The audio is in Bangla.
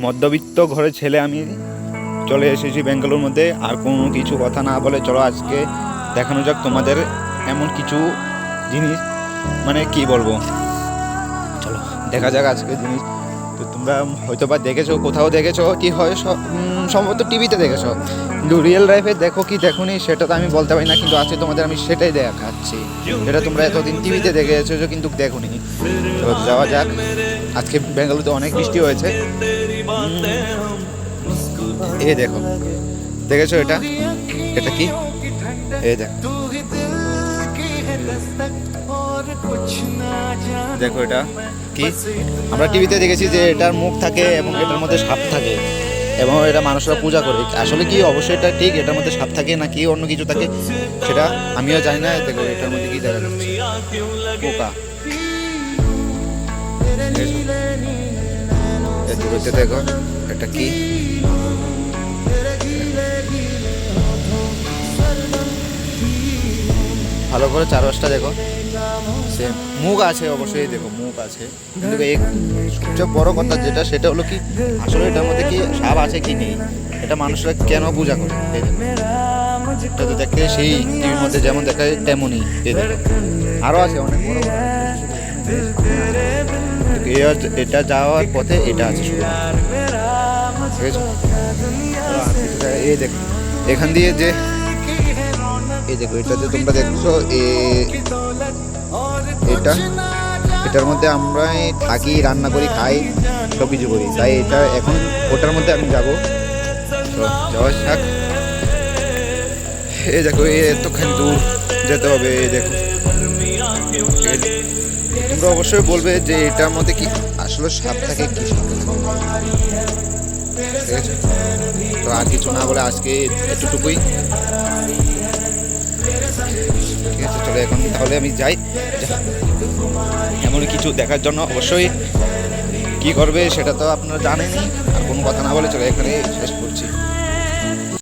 মধ্যবিত্ত ঘরে ছেলে আমি চলে এসেছি ব্যাঙ্গালোর মধ্যে। আর কোনো কিছু কথা না বলে চলো আজকে দেখানো যাক তোমাদের এমন কিছু জিনিস। মানে কি বলব? চলো, দেখা যাক আজকে জিনিস। তো তোমরা হয়তো বা দেখেছ, কোথাও দেখেছ, কি হয় সম্ভবত টিভিতে দেখেছ। কিন্তু রিয়েল লাইফে দেখো কি দেখোনি সেটা তো আমি বলতে পারি না, কিন্তু আজকে তোমাদের, আমি সেটাই দেখাচ্ছি। যেটা তোমরা এতদিন টিভিতে দেখে এসেছ কিন্তু দেখোনি তো যাওয়া যাক। আজকে বেঙ্গালুরুতে অনেক বৃষ্টি হয়েছে। এ দেখো। দেখেছ এটা? এটা কি? এ দেখো। দেখো এটা। কি? আমরা টিভিতে দেখেছি যে এটার মুখ থাকে এবং এটার মধ্যে সাপ থাকে এবং এটা মানুষরা পূজা করে। আসলে কি অবশ্যই এটা ঠিক এটার মধ্যে সাপ থাকে না কি অন্য কিছু থাকে সেটা আমিও জানি না। দেখো এটার মধ্যে কি দেখা যাচ্ছে? পোকা। দূরত্বে দেখো এটা কি? ভালো করে চারপাশটা দেখো। সে মুখ আছে অবশ্যই, দেখো মুখ আছে। কিন্তু সবচেয়ে বড় কথা যেটা, সেটা হলো কি, আসলে এটার মধ্যে কি সাপ আছে কি নেই, এটা মানুষরা কেন পূজা করে? এটা তো দেখতে সেই টিভির মধ্যে যেমন দেখায়, তেমনই আরও আছে অনেক বড় এটা যাওয়ার পথে এটা আছে আছে এই দেখো, এখান দিয়ে যে, এই দেখো এটা যে তোমরা দেখছ, এ- এটা এটার মধ্যে আমরা থাকি, রান্না করি, খাই সব কিছু করি। তাই এটা এখন ওটার মধ্যে আমি যাব। তো যাওয়া যাক এই দেখো, এই এতখানি দূর যেতে হবে, এই দেখো। তোমরা অবশ্যই বলবে যে এটার মধ্যে কি আসলে সাপ থাকে, কি তো আর কিছু না বলে আজকে এতটুকুই। এখন তাহলে আমি যাই। এমন কিছু দেখার জন্য অবশ্যই। কি করবে সেটা তো আপনারা জানেনই, আর কোনো কথা না বলে চলে এখানে শেষ করছি।